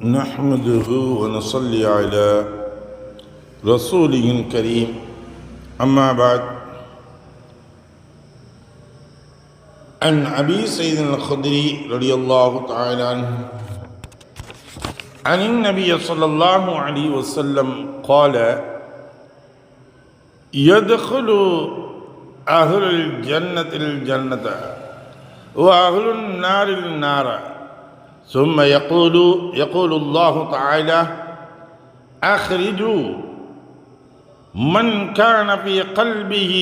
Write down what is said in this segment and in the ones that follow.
نحمده ونصلي على رسوله الكريم أما بعد عن أبي سيد الخدري رضي الله تعالى عنه عن النبي صلى الله عليه وسلم قال يدخل أهل الجنة الجنة وأهل النار النار ثم يقول يقول الله تعالى أخرجوا من كان في قلبه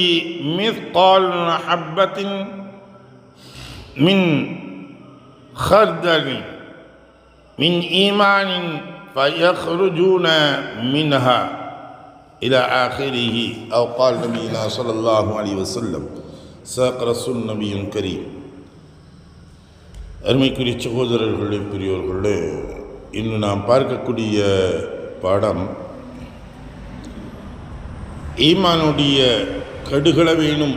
مثقال حبة من خردل من إيمان فيخرجون منها إلى آخره أو قال نبينا صلى الله عليه وسلم ساق رسول النبي الكريم. அருமைக்குரிய சகோதரர்களே பெரியோர்களே இன்று நாம் பார்க்கக்கூடிய பாடம் ஈமானுடைய கடுகளவேனும்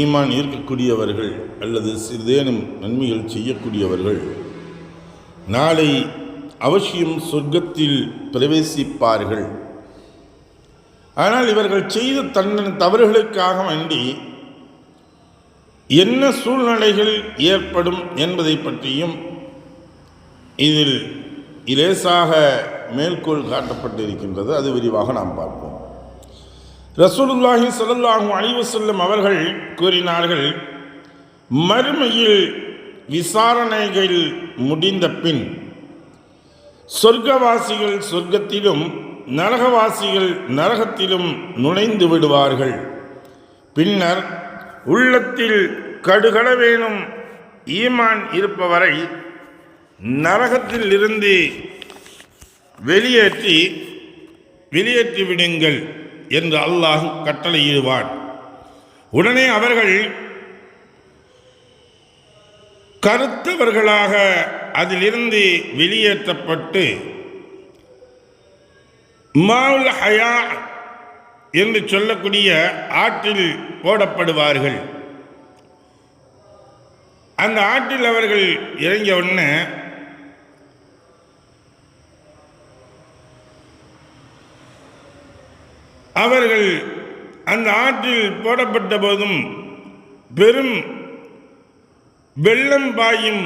ஈமான் இருக்கக்கூடியவர்கள் அல்லது சிறிதேனும் நன்மைகள் செய்யக்கூடியவர்கள் நாளை அவசியம் சொர்க்கத்தில் பிரவேசிப்பார்கள். ஆனால் இவர்கள் செய்த தன்னன் தவறுகளுக்காக வேண்டி என்ன சூழ்நிலைகள் ஏற்படும் என்பதை பற்றியும் இதில் இலேசாக மேற்கோள் காட்டப்பட்டிருக்கின்றது. அது விரிவாக நாம் பார்ப்போம். ரசூலுல்லாஹி ஸல்லல்லாஹு அழிவு செல்லும் அவர்கள் கூறினார்கள் மறுமையில் விசாரணைகள் முடிந்த பின் சொர்க்கவாசிகள் சொர்க்கத்திலும் நரகவாசிகள் நரகத்திலும் நுழைந்து விடுவார்கள். பின்னர் உள்ளத்தில் கடுகளவேனும் ஈமான் இருப்பவரை நரகத்தில் இருந்து வெளியேற்றி வெளியேற்றி விடுங்கள் என்று அல்லாஹ் கட்டளையிடுவான். உடனே அவர்கள் கருத்தவர்களாக அதிலிருந்து வெளியேற்றப்பட்டு மாவுல் ஹயா என்று சொல்லக்கூடிய ஆற்றில் போடப்படுவார்கள். அந்த ஆற்றில் அவர்கள் இறங்கிய உடனே அவர்கள் அந்த ஆற்றில் போடப்பட்ட போதும் பெரும் வெள்ளம் பாயும்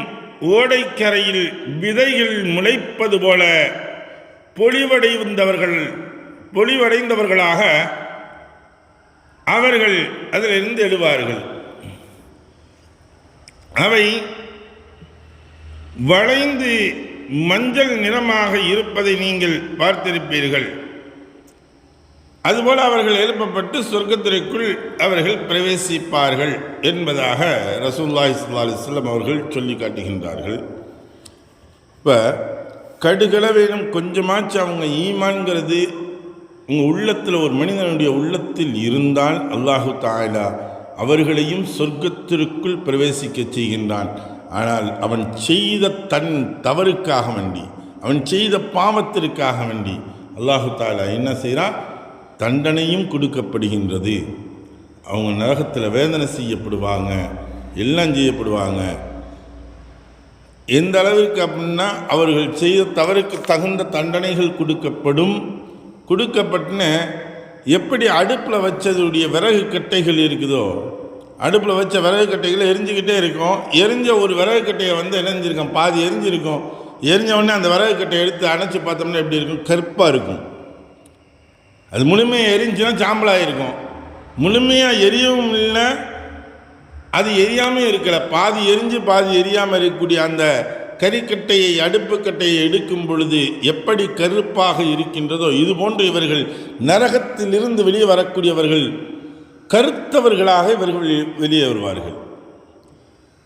ஓடைக்கரையில் விதைகள் முளைப்பது போல பொலிவடைந்தவர்கள் பொலிவடைந்தவர்களாக அவர்கள் அதிலிருந்து எழுவார்கள். அவை வளைந்து மஞ்சள் நிறமாக இருப்பதை நீங்கள் பார்த்திருப்பீர்கள். அதுபோல் அவர்கள் எழுப்பப்பட்டு சொர்க்கத்திற்குள் அவர்கள் பிரவேசிப்பார்கள் என்பதாக ரசூல்லாய் சல்லா அலிஸ்லாம் அவர்கள் சொல்லி காட்டுகின்றார்கள். இப்போ கடுகளவேனும் கொஞ்சமாச்சு அவங்க ஈமான்கிறது உங்கள் உள்ளத்தில் ஒரு மனிதனுடைய உள்ளத்தில் இருந்தால் அல்லாஹு தாயலா அவர்களையும் சொர்க்கத்திற்குள் பிரவேசிக்க செய்கின்றான். ஆனால் அவன் செய்த தன் தவறுக்காக வேண்டி அவன் செய்த பாவத்திற்காக வேண்டி அல்லாஹு தாலா என்ன செய்கிறான்? தண்டனையும் கொடுக்கப்படுகின்றது. அவங்க நரகத்தில் வேதனை செய்யப்படுவாங்க எல்லாம் செய்யப்படுவாங்க. எந்த அளவிற்கு அப்படின்னா அவர்கள் செய்த தவறுக்கு தகுந்த தண்டனைகள் கொடுக்கப்படும் கொடுக்கப்பட்டுன்னு எப்படி அடுப்பில் வச்சதுடைய விறகு கட்டைகள் இருக்குதோ அடுப்பில் வச்ச விறகு கட்டைகளை எரிஞ்சுக்கிட்டே இருக்கும். எரிஞ்ச ஒரு விறகு கட்டையை வந்து இணைஞ்சிருக்கும் பாதி எரிஞ்சிருக்கும். எரிஞ்ச உடனே அந்த விறகு கட்டையை எடுத்து அணைச்சி பார்த்தோம்னா எப்படி இருக்கும்? கருப்பாக இருக்கும். அது முழுமையாக எரிஞ்சுன்னா சாம்பலாக இருக்கும். முழுமையாக எரியவும் இல்லை அது எரியாமல் இருக்கலை. பாதி எரிஞ்சு பாதி எரியாமல் இருக்கக்கூடிய அந்த கறிக்கட்டையை அடுப்புக்கட்டையை எடுக்கும் பொழுது எப்படி கருப்பாக இருக்கின்றதோ இது போன்று இவர்கள் நரகத்திலிருந்து வெளியே வரக்கூடியவர்கள் கருத்தவர்களாக இவர்கள் வெளியே வருவார்கள்.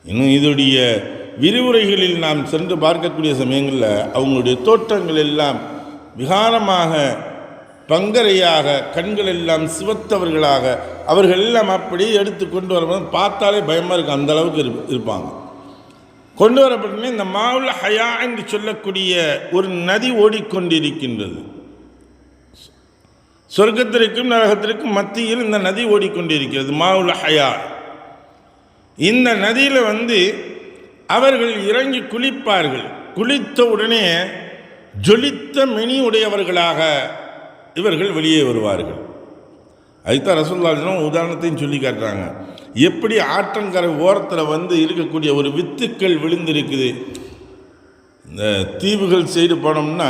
இன்னும் இதோடைய விரிவுரைகளில் நாம் சென்று பார்க்கக்கூடிய சமயங்களில் அவங்களுடைய தோற்றங்கள் எல்லாம் விகாரமாக பங்கரையாக கண்கள் எல்லாம் சிவத்தவர்களாக அவர்கள் எல்லாம் அப்படியே எடுத்து கொண்டு வரும்போது பார்த்தாலே பயமாக இருக்கும் அந்த அளவுக்கு இருப்பாங்க. கொண்டு வரப்பட்டனே இந்த மாவுல ஹயா என்று சொல்லக்கூடிய ஒரு நதி ஓடிக்கொண்டிருக்கின்றது. சொர்க்கத்திற்கும் நரகத்திற்கும் மத்தியில் இந்த நதி ஓடிக்கொண்டிருக்கிறது மாவுல ஹயா. இந்த நதியில் வந்து அவர்கள் இறங்கி குளிப்பார்கள். குளித்த உடனே ஜொலித்த மினி உடையவர்களாக இவர்கள் வெளியே வருவார்கள். அதுதான் ரசூல்லாஜனும் உதாரணத்தையும் சொல்லி காட்டுறாங்க. எப்படி ஆற்றங்கரை ஓரத்தில் வந்து இருக்கக்கூடிய ஒரு வித்துக்கள் விழுந்திருக்குது. இந்த தீவுகள் சைடு போனோம்னா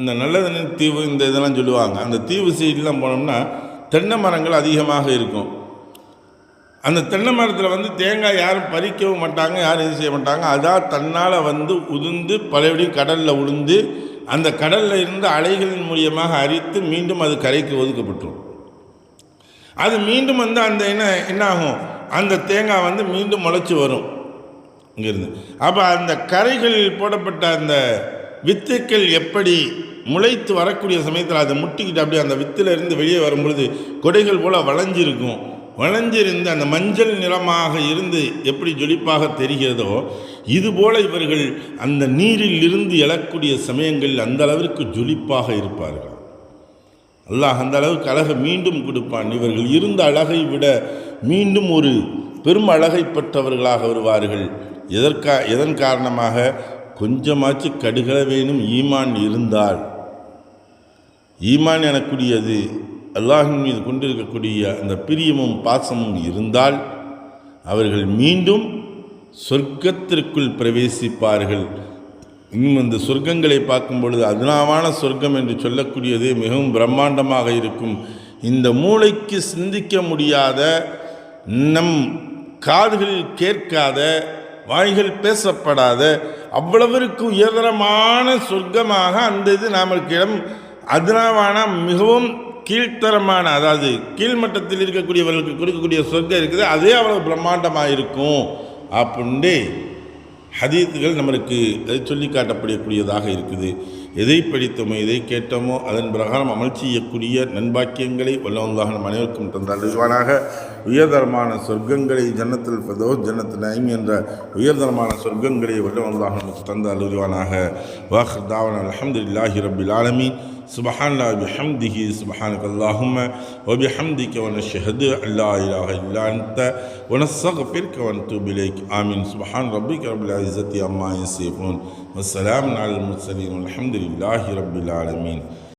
இந்த நல்லதண்ணி தீவு இந்த இதெல்லாம் சொல்லுவாங்க. அந்த தீவு சைடுலாம் போனோம்னா தென்னை மரங்கள் அதிகமாக இருக்கும். அந்த தென்னை மரத்தில் வந்து தேங்காய் யாரும் பறிக்கவும் மாட்டாங்க யாரும் இது செய்ய மாட்டாங்க. அதான் தன்னால் வந்து உதிர்ந்து பழையபடியும் கடலில் உளுந்து அந்த கடலில் இருந்து அலைகளின் மூலியமாக அரித்து மீண்டும் அது கரைக்கு ஒதுக்கப்பட்டுரும். அது மீண்டும் வந்து அந்த என்ன என்ன ஆகும் அந்த தேங்காய் வந்து மீண்டும் முளைச்சி வரும். இங்கிருந்து. அப்போ அந்த கரைகளில் போடப்பட்ட அந்த வித்துக்கள் எப்படி முளைத்து வரக்கூடிய சமயத்தில் அதை முட்டிக்கிட்டு அப்படியே அந்த வித்துல இருந்து வெளியே வரும்பொழுது கொடைகள் போல் வளைஞ்சிருக்கும். வளைஞ்சிருந்து அந்த மஞ்சள் நிறமாக இருந்து எப்படி ஜொலிப்பாக தெரிகிறதோ இதுபோல இவர்கள் அந்த நீரில் இருந்து எழக்கூடிய சமயங்களில் அந்த அளவிற்கு ஜொலிப்பாக இருப்பார்கள். அல்லாஹ் அந்த அளவுக்கு அழகை மீண்டும் கொடுப்பான். இவர்கள் இருந்த அழகை விட மீண்டும் ஒரு பெரும் அழகை பெற்றவர்களாக வருவார்கள். எதற்கா எதன் காரணமாக? கொஞ்சமாச்சு கடுகள வேணும் ஈமான் இருந்தால். ஈமான் எனக்கூடியது அல்லாஹின் மீது கொண்டிருக்கக்கூடிய அந்த பிரியமும் பாசமும் இருந்தால் அவர்கள் மீண்டும் சொர்க்கத்திற்குள் பிரவேசிப்பார்கள். இன்னும் இந்த சொர்க்கங்களை பார்க்கும் பொழுது அதனாவான சொர்க்கம் என்று சொல்லக்கூடியது மிகவும் பிரம்மாண்டமாக இருக்கும். இந்த மூளைக்கு சிந்திக்க முடியாத நம் காதுகளில் கேட்காத வாய்கள் பேசப்படாத அவ்வளவிற்கு உயர்தரமான சொர்க்கமாக அந்த இது நமக்கு இடம் அதனாவான மிகவும் கீழ்த்தரமான அதாவது கீழ்மட்டத்தில் இருக்கக்கூடியவர்களுக்கு கொடுக்கக்கூடிய சொர்க்கம் இருக்குது அதே அவ்வளவு பிரம்மாண்டமாக இருக்கும் அப்படின்ட்டு ஹதீத்துகள் நம்மளுக்கு அது சொல்லி காட்டப்படக்கூடியதாக இருக்குது. எதை படித்தோமோ எதை கேட்டோமோ அதன் பிரகாரம் அமல் செய்யக்கூடிய நண்பாக்கியங்களை வல்லவந்தாக நம் அனைவருக்கும் தந்தல்வானாக உயர்தரமான சொர்க்கங்களை ஜன்னத்தில் பதோ ஜன்னத்தில் நயம் என்ற உயர்தரமான சொர்க்கங்களை வல்லவந்தாக நமக்கு தந்த அலுவானாக வாஹர் தாவன் அலமதுல்லாஹி ரபில் ஆலமீன். سبحان الله بحمده سبحانك اللهم وبحمدك ونشهد أن لا إله إلا أنت ونستغفرك ونتوب إليك. آمين. سبحان ربك رب العزة عما يصفون. والسلام على المرسلين والحمد لله رب العالمين.